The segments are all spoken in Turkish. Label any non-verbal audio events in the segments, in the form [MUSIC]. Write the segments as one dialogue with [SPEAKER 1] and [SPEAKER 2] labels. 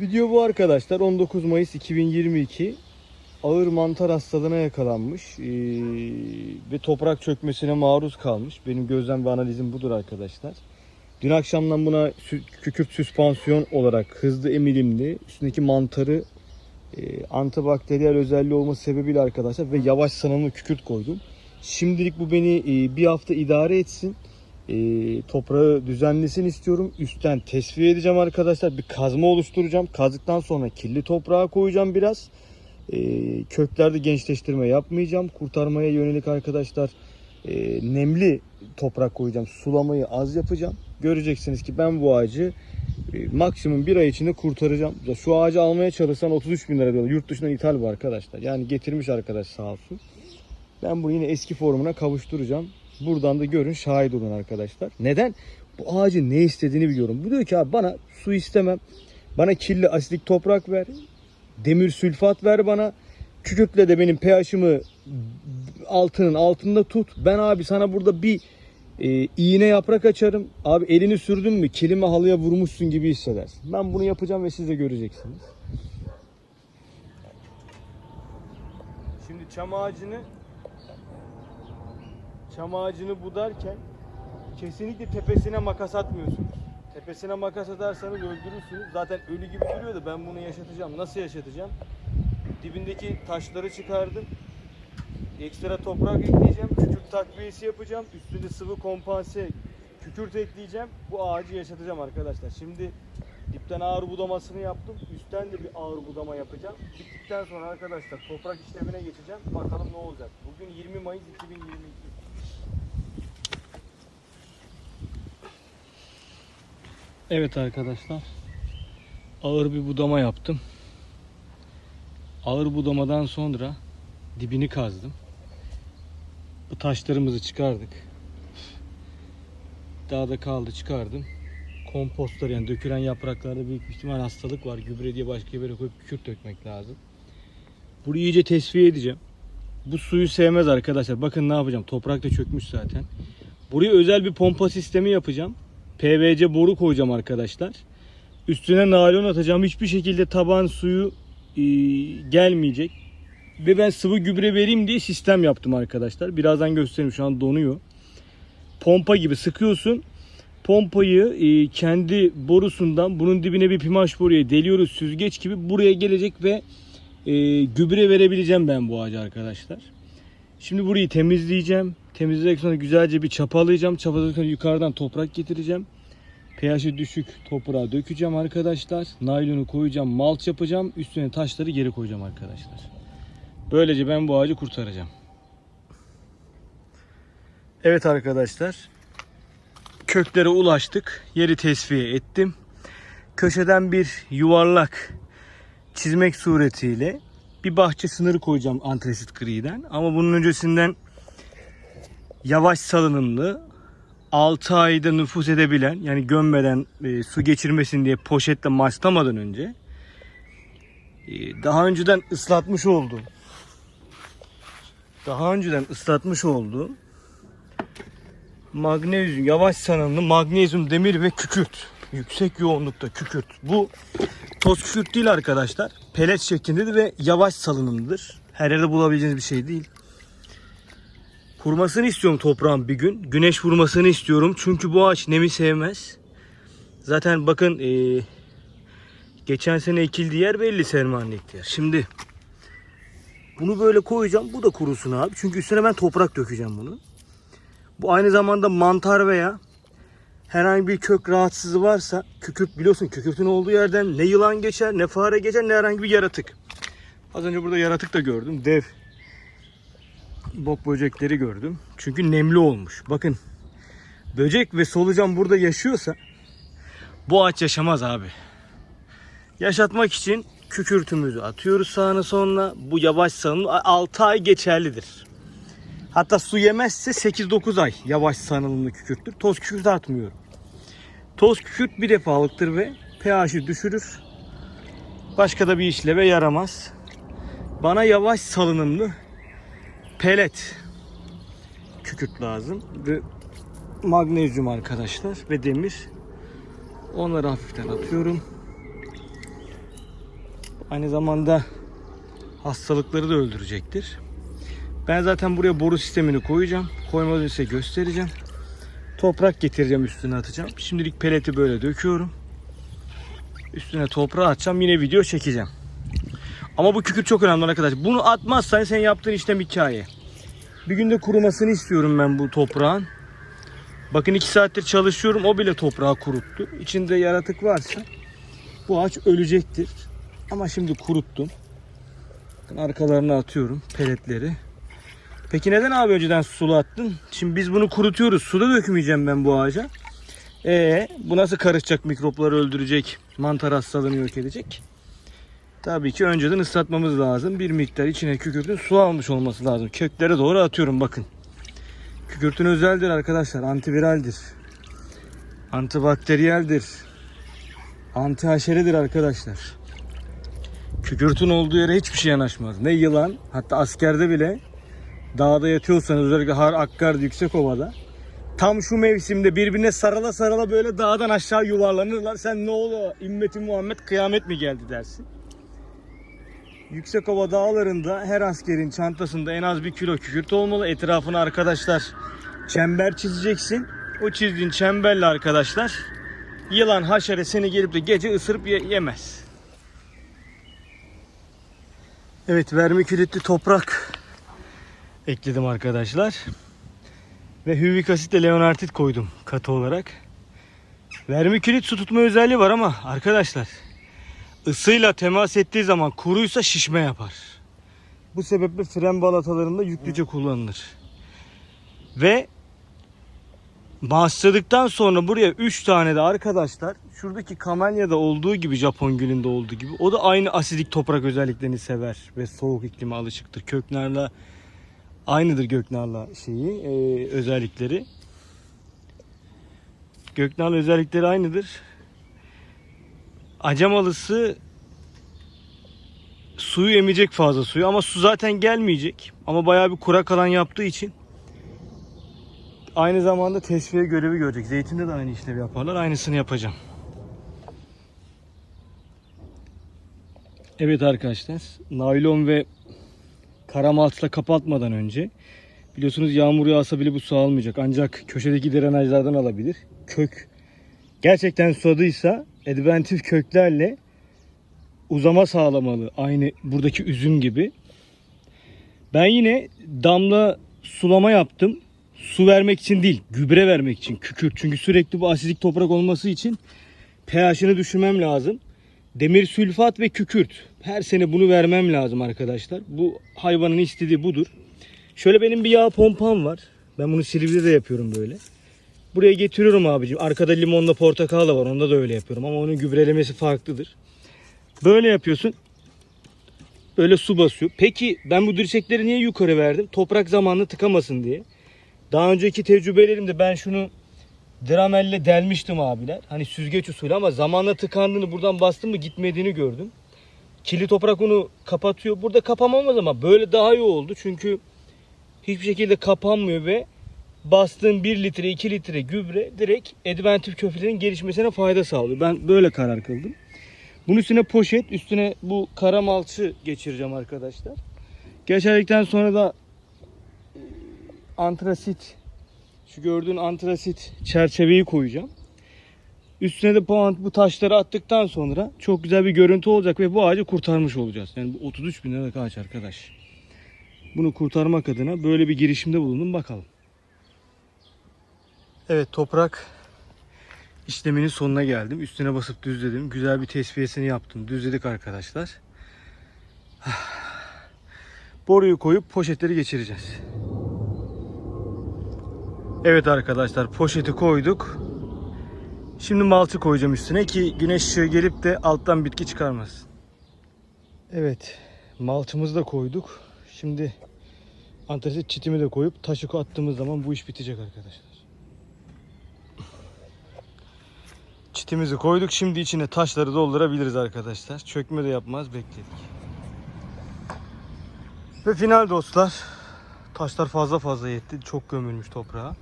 [SPEAKER 1] Video bu arkadaşlar 19 Mayıs 2022 ağır mantar hastalığına yakalanmış ee, ve toprak çökmesine maruz kalmış. Benim gözlem ve analizim budur arkadaşlar. Dün akşamdan buna kükürt süspansiyon olarak hızlı emilimli üstündeki mantarı e, antibakteriyel özelliği olması sebebiyle arkadaşlar ve yavaş sanımlı kükürt koydum. Şimdilik bu beni e, bir hafta idare etsin. E, toprağı düzenlesin istiyorum. Üstten tesviye edeceğim arkadaşlar. Bir kazma oluşturacağım. Kazdıktan sonra kirli toprağa koyacağım biraz. E, köklerde gençleştirme yapmayacağım. Kurtarmaya yönelik arkadaşlar e, nemli toprak koyacağım. Sulamayı az yapacağım. Göreceksiniz ki ben bu ağacı e, maksimum bir ay içinde kurtaracağım. Şu ağacı almaya çalışsan 33 bin lira diyorlar. Yurt dışından ithal bu arkadaşlar. Yani getirmiş arkadaş sağ olsun. Ben bunu yine eski formuna kavuşturacağım. Buradan da görün şahit olun arkadaşlar. Neden? Bu ağacın ne istediğini biliyorum. Bu diyor ki abi bana su istemem. Bana kirli asidik toprak ver. Demir sülfat ver bana. Kükürtle de benim pH'ımı altının altında tut. Ben abi sana burada bir e, iğne yaprak açarım. Abi elini sürdün mü kilime halıya vurmuşsun gibi hissedersin. Ben bunu yapacağım ve siz de göreceksiniz. Şimdi çam ağacını çam ağacını budarken kesinlikle tepesine makas atmıyorsunuz. Tepesine makas atarsanız öldürürsünüz. Zaten ölü gibi duruyor da ben bunu yaşatacağım. Nasıl yaşatacağım? Dibindeki taşları çıkardım. Ekstra toprak ekleyeceğim. Kükürt takviyesi yapacağım. Üstünde sıvı kompanse kükürt ekleyeceğim. Bu ağacı yaşatacağım arkadaşlar. Şimdi dipten ağır budamasını yaptım. Üstten de bir ağır budama yapacağım. Bittikten sonra arkadaşlar toprak işlemine geçeceğim. Bakalım ne olacak. Bugün 20 Mayıs 2022. Evet arkadaşlar. Ağır bir budama yaptım. Ağır budamadan sonra dibini kazdım. Bu taşlarımızı çıkardık. Daha da kaldı çıkardım. Kompostlar yani dökülen yapraklarda büyük bir ihtimal hastalık var. Gübre diye başka bir yere koyup kükürt dökmek lazım. Burayı iyice tesviye edeceğim. Bu suyu sevmez arkadaşlar. Bakın ne yapacağım. Toprak da çökmüş zaten. Buraya özel bir pompa sistemi yapacağım. PVC boru koyacağım arkadaşlar. Üstüne naylon atacağım. Hiçbir şekilde taban suyu e, gelmeyecek. Ve ben sıvı gübre vereyim diye sistem yaptım arkadaşlar. Birazdan göstereyim şu an donuyor. Pompa gibi sıkıyorsun. Pompayı e, kendi borusundan bunun dibine bir pimaş boruya deliyoruz süzgeç gibi buraya gelecek ve e, gübre verebileceğim ben bu ağaca arkadaşlar. Şimdi burayı temizleyeceğim. Temizledikten sonra güzelce bir çapalayacağım. Çapaladıktan sonra yukarıdan toprak getireceğim. pH'i düşük toprağa dökeceğim arkadaşlar. Naylonu koyacağım, malç yapacağım. Üstüne taşları geri koyacağım arkadaşlar. Böylece ben bu ağacı kurtaracağım. Evet arkadaşlar. Köklere ulaştık. Yeri tesviye ettim. Köşeden bir yuvarlak çizmek suretiyle bir bahçe sınırı koyacağım antresit griden. Ama bunun öncesinden yavaş salınımlı 6 ayda nüfus edebilen yani gömmeden e, su geçirmesin diye poşetle maçlamadan önce e, daha önceden ıslatmış olduğum daha önceden ıslatmış olduğum magnezyum yavaş sanımlı magnezyum demir ve kükürt yüksek yoğunlukta kükürt bu toz kükürt değil arkadaşlar pelet şeklindedir ve yavaş salınımlıdır her yerde bulabileceğiniz bir şey değil Kurmasını istiyorum toprağın bir gün. Güneş vurmasını istiyorum. Çünkü bu ağaç nemi sevmez. Zaten bakın eee, geçen sene ekildiği yer belli sermanlık yer. Şimdi bunu böyle koyacağım. Bu da kurusun abi. Çünkü üstüne ben toprak dökeceğim bunu. Bu aynı zamanda mantar veya herhangi bir kök rahatsızlığı varsa kükürt biliyorsun kükürtün olduğu yerden ne yılan geçer ne fare geçer ne herhangi bir yaratık. Az önce burada yaratık da gördüm. Dev bok böcekleri gördüm. Çünkü nemli olmuş. Bakın böcek ve solucan burada yaşıyorsa bu ağaç yaşamaz abi. Yaşatmak için kükürtümüzü atıyoruz sağına sonuna. Bu yavaş sanım 6 ay geçerlidir. Hatta su yemezse 8-9 ay yavaş sanılımlı kükürttür. Toz kükürt atmıyorum. Toz kükürt bir defalıktır ve pH'i düşürür. Başka da bir işleve yaramaz. Bana yavaş salınımlı pelet kükürt lazım ve magnezyum arkadaşlar ve demir. Onları hafiften atıyorum. Aynı zamanda hastalıkları da öldürecektir. Ben zaten buraya boru sistemini koyacağım. Koymadan size göstereceğim. Toprak getireceğim üstüne atacağım. Şimdilik peleti böyle döküyorum. Üstüne toprağı atacağım. Yine video çekeceğim. Ama bu kükürt çok önemli arkadaşlar. Bunu atmazsan sen yaptığın işlem hikaye. Bir günde kurumasını istiyorum ben bu toprağın. Bakın iki saattir çalışıyorum. O bile toprağı kuruttu. İçinde yaratık varsa bu ağaç ölecektir. Ama şimdi kuruttum. Arkalarına atıyorum peletleri. Peki neden abi önceden sulu attın? Şimdi biz bunu kurutuyoruz. Suda dökmeyeceğim ben bu ağaca. Ee, bu nasıl karışacak? Mikropları öldürecek. Mantar hastalığını yok edecek. Tabii ki önceden ıslatmamız lazım. Bir miktar içine kükürtün su almış olması lazım. Köklere doğru atıyorum bakın. Kükürtün özeldir arkadaşlar. Antiviraldir. Antibakteriyeldir. Antihaşeridir arkadaşlar. Kükürtün olduğu yere hiçbir şey yanaşmaz. Ne yılan hatta askerde bile dağda yatıyorsanız özellikle Har Akkar yüksek ovada tam şu mevsimde birbirine sarala sarala böyle dağdan aşağı yuvarlanırlar. Sen ne oluyor? İmmeti Muhammed kıyamet mi geldi dersin. Yüksekova dağlarında her askerin çantasında en az bir kilo kükürt olmalı. Etrafına arkadaşlar çember çizeceksin. O çizdiğin çemberle arkadaşlar yılan haşere seni gelip de gece ısırıp ye- yemez. Evet vermikülitli toprak ekledim arkadaşlar. Ve hüvik asit de leonartit koydum katı olarak. Vermikülit su tutma özelliği var ama arkadaşlar ısıyla temas ettiği zaman kuruysa şişme yapar. Bu sebeple fren balatalarında yüklüce kullanılır. Ve Başladıktan sonra buraya 3 tane de arkadaşlar şuradaki kamelyada olduğu gibi Japon gülünde olduğu gibi o da aynı asidik toprak özelliklerini sever ve soğuk iklime alışıktır. Köknarla aynıdır göknarla şeyi e, özellikleri. Göknarla özellikleri aynıdır. Acemalısı suyu emecek fazla suyu ama su zaten gelmeyecek. Ama bayağı bir kurak alan yaptığı için aynı zamanda tesviye görevi görecek. Zeytinde de aynı işlevi yaparlar. Aynısını yapacağım. Evet arkadaşlar. Naylon ve karamaltla kapatmadan önce biliyorsunuz yağmur yağsa bile bu su almayacak. Ancak köşedeki drenajlardan alabilir. Kök gerçekten susadıysa adventif köklerle uzama sağlamalı. Aynı buradaki üzüm gibi. Ben yine damla sulama yaptım. Su vermek için değil, gübre vermek için. Kükürt. Çünkü sürekli bu asidik toprak olması için pH'ını düşürmem lazım. Demir sülfat ve kükürt. Her sene bunu vermem lazım arkadaşlar. Bu hayvanın istediği budur. Şöyle benim bir yağ pompam var. Ben bunu Silivri'de de yapıyorum böyle. Buraya getiriyorum abicim. Arkada limonla portakal da var. Onda da öyle yapıyorum. Ama onun gübrelemesi farklıdır. Böyle yapıyorsun. Böyle su basıyor. Peki ben bu dirsekleri niye yukarı verdim? Toprak zamanla tıkamasın diye. Daha önceki tecrübelerimde ben şunu dramelle delmiştim abiler. Hani süzgeç usulü ama zamanla tıkandığını buradan bastım mı gitmediğini gördüm. Kili toprak onu kapatıyor. Burada kapamamaz ama böyle daha iyi oldu. Çünkü hiçbir şekilde kapanmıyor ve bastığın 1 litre 2 litre gübre direkt adventif köklerin gelişmesine fayda sağlıyor. Ben böyle karar kıldım. Bunun üstüne poşet, üstüne bu kara malçı geçireceğim arkadaşlar. Geçerdikten sonra da e, antrasit, şu gördüğün antrasit çerçeveyi koyacağım. Üstüne de bu, bu taşları attıktan sonra çok güzel bir görüntü olacak ve bu ağacı kurtarmış olacağız. Yani bu 33 bin liralık ağaç arkadaş. Bunu kurtarmak adına böyle bir girişimde bulundum bakalım. Evet toprak işleminin sonuna geldim. Üstüne basıp düzledim. Güzel bir tesviyesini yaptım. Düzledik arkadaşlar. [SIGHS] Boruyu koyup poşetleri geçireceğiz. Evet arkadaşlar poşeti koyduk. Şimdi malçı koyacağım üstüne ki güneş ışığı gelip de alttan bitki çıkarmasın. Evet malçımızı da koyduk. Şimdi antrasit çitimi de koyup taşı attığımız zaman bu iş bitecek arkadaşlar. Çitimizi koyduk. Şimdi içine taşları doldurabiliriz arkadaşlar. Çökme de yapmaz bekledik. Ve final dostlar. Taşlar fazla fazla yetti. Çok gömülmüş toprağa.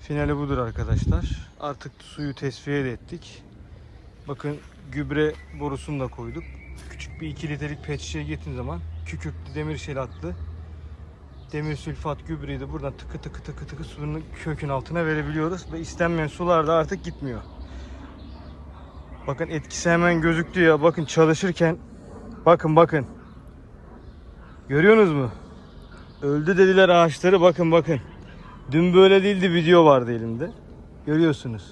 [SPEAKER 1] Finali budur arkadaşlar. Artık suyu tesviye de ettik. Bakın gübre borusunu da koyduk. Küçük bir 2 litrelik pet şişeye gittiğin zaman kükürtlü demir şelatlı demir sülfat gübreyi de buradan tıkı tıkı tıkı tıkı suyun kökün altına verebiliyoruz ve istenmeyen sular da artık gitmiyor. Bakın etkisi hemen gözüktü ya. Bakın çalışırken bakın bakın. Görüyorsunuz mu? Öldü dediler ağaçları bakın bakın. Dün böyle değildi video vardı elimde. Görüyorsunuz.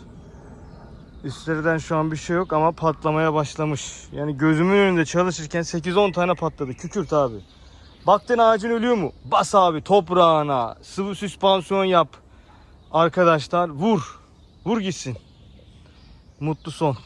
[SPEAKER 1] Üstlerden şu an bir şey yok ama patlamaya başlamış. Yani gözümün önünde çalışırken 8-10 tane patladı. Kükürt abi. Baktın ağacın ölüyor mu? Bas abi toprağına. Sıvı süspansiyon yap. Arkadaşlar vur. Vur gitsin. Mutlu son.